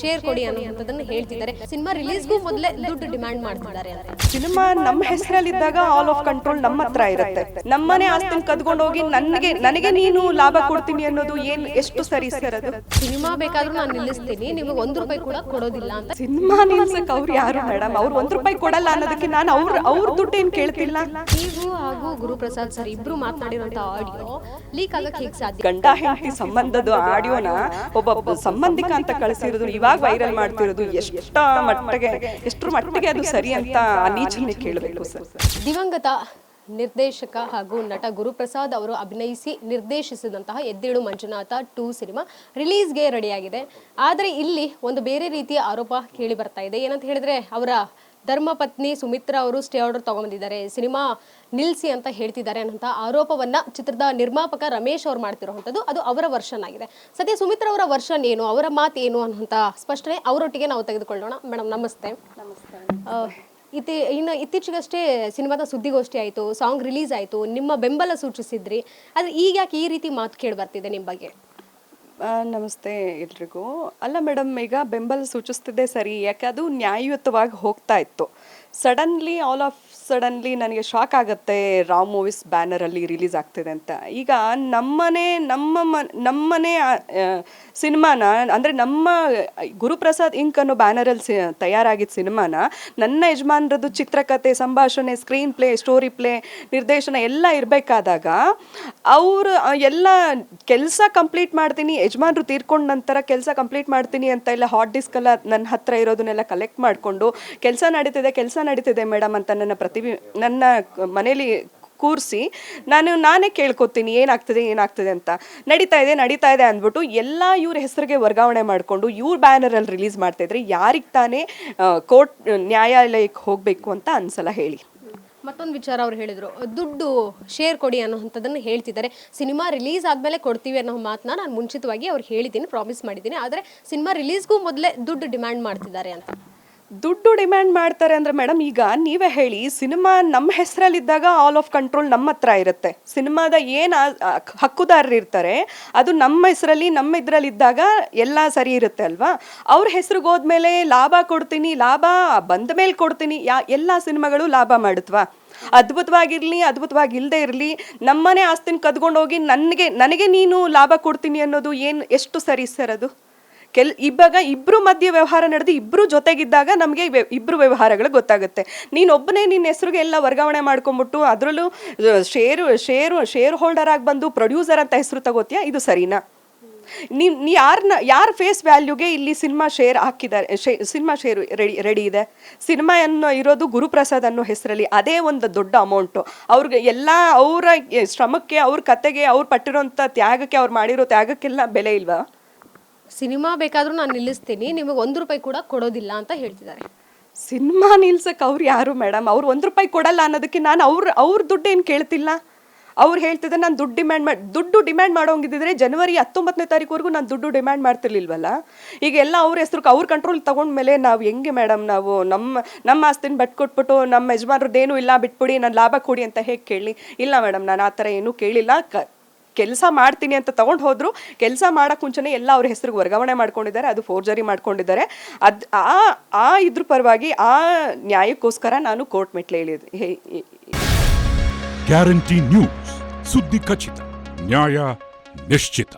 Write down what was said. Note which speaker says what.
Speaker 1: Share ಕೊಡಿ ಅನ್ನುವಂಥದ್ದನ್ನು ಹೇಳ್ತಿದ್ದಾರೆ. ಸಿನಿಮಾ ರಿಲೀಸ್ಗೂ ಮೊದಲೇ ದುಡ್ಡು ಡಿಮ್ಯಾಂಡ್ ಮಾಡ್ತಿದ್ದಾರೆ
Speaker 2: ಸಿನಿಮಾ ನಮ್ಮ ಹೆಸರಲ್ಲಿದ್ದಾಗ ಆಲ್ ಆಫ್ ಕಂಟ್ರೋಲ್ ನಮ್ಮ ಹತ್ರ ಇರುತ್ತೆ. ನಮ್ಮನೆ ಆಸ್ತಿನ ಕದ್ಕೊಂಡು ಹೋಗಿ ನನಗೆ ನನಗೆ ನೀನು ಲಾಭ ಕೊಡ್ತೀನಿ ಅನ್ನೋದು ಏನ್ ಎಷ್ಟು ಸರಿ ಸರ್ ಅದು?
Speaker 1: ಸಿನಿಮಾ ಬೇಕಾದ್ರೂ ನಾನು ನಿಲ್ಲಿಸ್ತೀನಿ ನಿಮಗೆ ಒಂದು ರೂಪಾಯಿ ಕೂಡ ಕೊಡೋದಿಲ್ಲ ಅಂತ.
Speaker 2: ಸಿನಿಮಾ ನಿಲ್ಸಕ್ ಅವ್ರು ಯಾರು ಮೇಡಮ್ ಅವ್ರು ಒಂದ್ ರೂಪಾಯಿ ಕೊಡಲ್ಲ ಅನ್ನೋದಕ್ಕೆ ನಾನು ಅವ್ರ ಅವ್ರ ದುಡ್ಡು ಏನ್ ಕೇಳ್ತಿಲ್ಲ.
Speaker 1: ನೀವು ಹಾಗೂ ಗುರುಪ್ರಸಾದ್ ಸರ್ ಇಬ್ರು ಮಾತನಾಡಿರುವಂತ ಆಡಿಯೋ ಲೀಕ್ ಆಗಕ್ಕೆ ಹೇಗೆ ಸಾಧ್ಯ?
Speaker 2: ಗಂಡ ಹೆಂಡತಿ ಸಂಬಂಧದ ಆಡಿಯೋನ ಒಬ್ಬ ಸಂಬಂಧಿಕ ಅಂತ ಕಳಿಸಿರೋದು ಇವಾಗ ವೈರಲ್ ಮಾಡ್ತಿರೋದು ಎಷ್ಟ ಮಟ್ಟಿಗೆ, ಎಷ್ಟರ ಮಟ್ಟಿಗೆ ಅದು ಸರಿ ಅಂತ ಅನೀಚನೆ ಕೇಳಬೇಕು ಸರ್.
Speaker 1: ದಿವಂಗತ ನಿರ್ದೇಶಕ ಹಾಗೂ ನಟ ಗುರುಪ್ರಸಾದ್ ಅವರು ಅಭಿನಯಿಸಿ ನಿರ್ದೇಶಿಸಿದಂತಹ ಎದ್ದೇಳು ಮಂಜುನಾಥ ಟೂ ಸಿನಿಮಾ ರಿಲೀಸ್ಗೆ ರೆಡಿಯಾಗಿದೆ. ಆದರೆ ಇಲ್ಲಿ ಒಂದು ಬೇರೆ ರೀತಿಯ ಆರೋಪ ಕೇಳಿ ಬರ್ತಾ ಇದೆ. ಏನಂತ ಹೇಳಿದ್ರೆ ಅವರ ಧರ್ಮಪತ್ನಿ ಸುಮಿತ್ರಾ ಅವರು ಸ್ಟೇ ಆರ್ಡರ್ ತಗೊಂಡಿದ್ದಾರೆ ಸಿನಿಮಾ ನಿಲ್ಲಿಸಿ ಅಂತ ಹೇಳ್ತಿದ್ದಾರೆ ಅನ್ನೋಂಥ ಆರೋಪವನ್ನ ಚಿತ್ರದ ನಿರ್ಮಾಪಕ ರಮೇಶ್ ಅವರು ಮಾಡ್ತಿರುವಂಥದ್ದು ಅದು ಅವರ ವರ್ಷನ್ ಆಗಿದೆ. ಸದ್ಯ ಸುಮಿತ್ರಾ ಅವರ ವರ್ಷನ್ ಏನು ಅವರ ಮಾತು ಏನು ಅನ್ನುವಂಥ ಸ್ಪಷ್ಟನೆ ಅವರೊಟ್ಟಿಗೆ ನಾವು ತೆಗೆದುಕೊಳ್ಳೋಣ. ಮೇಡಮ್ ನಮಸ್ತೆ. ಆ, ಇತಿ ಇನ್ನು ಇತ್ತೀಚೆಗಷ್ಟೇ ಸಿನಿಮಾದ ಸುದ್ದಿಗೋಷ್ಠಿ ಆಯಿತು ಸಾಂಗ್ ರಿಲೀಸ್ ಆಯಿತು ನಿಮ್ಮ ಬೆಂಬಲ ಸೂಚಿಸಿದ್ರಿ. ಆದರೆ ಈಗ ಯಾಕೆ ಈ ರೀತಿ ಮಾತು ಕೇಳಿ ಬರ್ತಿದೆ ನಿಮ್ಮ ಬಗ್ಗೆ?
Speaker 2: ನಮಸ್ತೆ ಎಲ್ರಿಗೂ. ಅಲ್ಲ ಮೇಡಮ್, ಈಗ ಬೆಂಬಲ ಸೂಚಿಸ್ತಿದ್ದೆ ಸರಿ, ಯಾಕೆ ಅದು ನ್ಯಾಯಯುತವಾಗಿ ಹೋಗ್ತಾ ಇತ್ತು. ಸಡನ್ಲಿ ಆಲ್ ಆಫ್ ಸಡನ್ಲಿ ನನಗೆ ಶಾಕ್ ಆಗುತ್ತೆ, ರಾಮ್ ಮೂವೀಸ್ ಬ್ಯಾನರಲ್ಲಿ ರಿಲೀಸ್ ಆಗ್ತಿದೆ ಅಂತ. ಈಗ ನಮ್ಮನೆ, ನಮ್ಮ ಮ- ನಮ್ಮನೆ ಸಿನಿಮಾನ, ಅಂದರೆ ನಮ್ಮ ಗುರುಪ್ರಸಾದ್ ಇಂಕ್ ಅನ್ನೋ ಬ್ಯಾನರಲ್ಲಿ ಸಿ, ತಯಾರಾಗಿದ್ದ ಸಿನಿಮಾನ, ನನ್ನ ಯಜಮಾನ್ರದ್ದು ಚಿತ್ರಕಥೆ ಸಂಭಾಷಣೆ ಸ್ಕ್ರೀನ್ ಪ್ಲೇ ಸ್ಟೋರಿ ಪ್ಲೇ ನಿರ್ದೇಶನ ಎಲ್ಲ ಇರಬೇಕಾದಾಗ ಅವರು ಎಲ್ಲ ಕೆಲಸ ಕಂಪ್ಲೀಟ್ ಮಾಡ್ತೀನಿ, ಯಜಮಾನ್ರು ತೀರ್ಕೊಂಡ ನಂತರ ಕೆಲಸ ಕಂಪ್ಲೀಟ್ ಮಾಡ್ತೀನಿ ಅಂತ ಎಲ್ಲ ಹಾಟ್ ಡಿಸ್ಕ್ ಎಲ್ಲ ನನ್ನ ಹತ್ರ ಇರೋದನ್ನೆಲ್ಲ ಕಲೆಕ್ಟ್ ಮಾಡಿಕೊಂಡು, ಕೆಲಸ ನಡೀತಿದೆ ಕೆಲಸ ನಡೀತಿದೆ ಮೇಡಮ್ ಅಂತ ನನ್ನ ಪ್ರತಿಭೆ ನನ್ನ ಮನೇಲಿ ಕೂರಿಸಿ ನಾನು, ನಾನೇ ಕೇಳ್ಕೊತೀನಿ ಏನಾಗ್ತದೆ ಏನಾಗ್ತದೆ ಅಂತ. ನಡೀತಾ ಇದೆ ನಡೀತಾ ಇದೆ ಅಂದ್ಬಿಟ್ಟು ಎಲ್ಲ ಇವ್ರ ಹೆಸರಿಗೆ ವರ್ಗಾವಣೆ ಮಾಡಿಕೊಂಡು ಇವ್ರ ಬ್ಯಾನರಲ್ಲಿ ರಿಲೀಸ್ ಮಾಡ್ತಾಯಿದ್ರೆ ಯಾರಿಗೆ ತಾನೇ ಕೋರ್ಟ್, ನ್ಯಾಯಾಲಯಕ್ಕೆ ಹೋಗಬೇಕು ಅಂತ ಅನ್ಸಲ್ಲ ಹೇಳಿ.
Speaker 1: ಮತ್ತೊಂದು ವಿಚಾರ ಅವ್ರು ಹೇಳಿದ್ರು. ದುಡ್ಡು ಶೇರ್ ಕೊಡಿ ಅನ್ನೋಂಥದ್ದನ್ನು ಹೇಳ್ತಿದ್ದಾರೆ. ಸಿನಿಮಾ ರಿಲೀಸ್ ಆದಮೇಲೆ ಕೊಡ್ತೀವಿ ಅನ್ನೋ ಮಾತನ್ನ ನಾನು ಮುಂಚಿತವಾಗಿ ಅವ್ರು ಹೇಳಿದ್ದೀನಿ ಪ್ರಾಮಿಸ್ ಮಾಡಿದ್ದೀನಿ. ಆದರೆ ಸಿನಿಮಾ ರಿಲೀಸ್ಗೂ ಮೊದಲೇ ದುಡ್ಡು ಡಿಮ್ಯಾಂಡ್ ಮಾಡ್ತಿದ್ದಾರೆ ಅಂತ.
Speaker 2: ದುಡ್ಡು ಡಿಮ್ಯಾಂಡ್ ಮಾಡ್ತಾರೆ ಅಂದ್ರೆ ಮೇಡಮ್, ಈಗ ನೀವೇ ಹೇಳಿ, ಸಿನಿಮಾ ನಮ್ಮ ಹೆಸರಲ್ಲಿದ್ದಾಗ ಆಲ್ ಆಫ್ ಕಂಟ್ರೋಲ್ ನಮ್ಮ ಹತ್ರ ಇರುತ್ತೆ. ಸಿನಿಮಾದ ಏನು ಹಕ್ಕುದಾರರು ಇರ್ತಾರೆ, ಅದು ನಮ್ಮ ಹೆಸರಲ್ಲಿ, ನಮ್ಮ ಇದ್ರಲ್ಲಿ ಇದ್ದಾಗ ಎಲ್ಲ ಸರಿ ಇರುತ್ತೆ ಅಲ್ವಾ? ಅವ್ರ ಹೆಸ್ರಿಗೆ ಹೋದ್ಮೇಲೆ ಲಾಭ ಕೊಡ್ತೀನಿ, ಲಾಭ ಬಂದ ಮೇಲೆ ಕೊಡ್ತೀನಿ, ಯಾ ಎಲ್ಲ ಸಿನಿಮಾಗಳು ಲಾಭ ಮಾಡುತ್ತವಾ ಅದ್ಭುತವಾಗಿರ್ಲಿ ಅದ್ಭುತವಾಗಿ ಇಲ್ಲದೆ ಇರಲಿ, ನಮ್ಮನೆ ಆಸ್ತಿನ ಕದ್ಕೊಂಡು ಹೋಗಿ ನನಗೆ ನನಗೆ ನೀನು ಲಾಭ ಕೊಡ್ತೀನಿ ಅನ್ನೋದು ಏನು ಎಷ್ಟು ಸರಿ ಸರ್ ಅದು? ಕೆಲ್, ಇವಾಗ ಇಬ್ರು ಮಧ್ಯೆ ವ್ಯವಹಾರ ನಡೆದು ಇಬ್ರು ಜೊತೆಗಿದ್ದಾಗ ನಮಗೆ ಇಬ್ರು ವ್ಯವಹಾರಗಳು ಗೊತ್ತಾಗುತ್ತೆ. ನೀನು ಒಬ್ಬನೇ ನಿನ್ನ ಹೆಸರಿಗೆ ಎಲ್ಲ ವರ್ಗಾವಣೆ ಮಾಡ್ಕೊಂಬಿಟ್ಟು ಅದರಲ್ಲೂ ಶೇರು ಶೇರು ಶೇರ್ ಹೋಲ್ಡರ್ ಆಗಿ ಬಂದು ಪ್ರೊಡ್ಯೂಸರ್ ಅಂತ ಹೆಸರು ತಗೋತೀಯಾ? ಇದು ಸರಿನಾ? ನೀ ನೀ ಯಾರನ್ನ ಯಾರ ಫೇಸ್ ವ್ಯಾಲ್ಯೂಗೆ ಇಲ್ಲಿ ಸಿನಿಮಾ ಶೇರ್ ಹಾಕಿದ್ದಾರೆ ಸಿನಿಮಾ ಶೇರ್ ರೆಡಿ ರೆಡಿ ಇದೆ? ಸಿನಿಮಾ ಅನ್ನೋ ಇರೋದು ಗುರುಪ್ರಸಾದ್ ಅನ್ನೋ ಹೆಸರಲ್ಲಿ ಅದೇ ಒಂದು ದೊಡ್ಡ ಅಮೌಂಟು ಅವ್ರಿಗೆ ಎಲ್ಲ ಅವರ ಶ್ರಮಕ್ಕೆ, ಅವ್ರ ಕತೆಗೆ, ಅವ್ರು ಪಟ್ಟಿರೋಂಥ ತ್ಯಾಗಕ್ಕೆ ಅವ್ರು ಮಾಡಿರೋ ತ್ಯಾಗಕ್ಕೆಲ್ಲ ಬೆಲೆ ಇಲ್ವಾ?
Speaker 1: ಸಿನಿಮಾ ಬೇಕಾದರೂ ನಾನು ನಿಲ್ಲಿಸ್ತೀನಿ, ನಿಮಗೆ ಒಂದು ರೂಪಾಯಿ ಕೂಡ ಕೊಡೋದಿಲ್ಲ ಅಂತ ಹೇಳ್ತಿದ್ದಾರೆ.
Speaker 2: ಸಿನಿಮಾ ನಿಲ್ಸಕ್ಕೆ ಅವ್ರು ಯಾರು ಮೇಡಮ್ ಅವ್ರು ಒಂದು ರೂಪಾಯಿ ಕೊಡಲ್ಲ ಅನ್ನೋದಕ್ಕೆ ನಾನು ಅವ್ರ ಅವ್ರ ದುಡ್ಡು ಏನು ಕೇಳ್ತಿಲ್ಲ? ಅವ್ರು ಹೇಳ್ತಿದ್ದೆ ನಾನು ದುಡ್ಡು ಡಿಮ್ಯಾಂಡ್ ಮಾಡಿ ದುಡ್ಡು ಡಿಮ್ಯಾಂಡ್ ಮಾಡೋಂಗಿದ್ದಿದ್ರೆ ಜನವರಿ ಹತ್ತೊಂಬತ್ತನೇ ತಾರೀಕುವರೆಗೂ ನಾನು ದುಡ್ಡು ಡಿಮ್ಯಾಂಡ್ ಮಾಡ್ತಿರ್ಲಿಲ್ವಲ್ಲ? ಈಗ ಎಲ್ಲ ಅವ್ರ ಹೆಸ್ರು ಅವ್ರ ಕಂಟ್ರೋಲ್ ತಗೊಂಡ್ಮೇಲೆ ನಾವು ಹೆಂಗೆ ಮೇಡಮ್ ನಾವು ನಮ್ಮ ನಮ್ಮ ಆಸ್ತಿನ ಬಟ್ ಕೊಟ್ಬಿಟ್ಟು ನಮ್ಮ ಯಜಮಾನ್ರದ್ದೇನು ಇಲ್ಲ ಬಿಟ್ಬಿಡಿ, ನಾನು ಲಾಭ ಕೊಡಿ ಅಂತ ಹೇಗೆ ಕೇಳಿ? ಇಲ್ಲ ಮೇಡಮ್ ನಾನು ಆ ಥರ ಏನೂ ಕೇಳಿಲ್ಲ. ಕ ಕೆಲಸ ಮಾಡ್ತೀನಿ ಅಂತ ತಗೊಂಡು ಹೋದ್ರು, ಕೆಲಸ ಮಾಡೋಕೆ ಮುಂಚೆನೇ ಎಲ್ಲ ಅವ್ರ ಹೆಸರಿಗೆ ವರ್ಗಾವಣೆ ಮಾಡ್ಕೊಂಡಿದ್ದಾರೆ, ಅದು ಫೋರ್ಜರಿ ಮಾಡ್ಕೊಂಡಿದ್ದಾರೆ. ಅದು ಆ ಆ ಇದ್ರ ಪರವಾಗಿ ಆ ನ್ಯಾಯಕ್ಕೋಸ್ಕರ ನಾನು ಕೋರ್ಟ್ ಮೆಟ್ಲೆ
Speaker 3: ಗ್ಯಾರಂಟಿ ನ್ಯೂಸ್ ಸುದ್ದಿ ಖಚಿತ, ನ್ಯಾಯ ನಿಶ್ಚಿತ.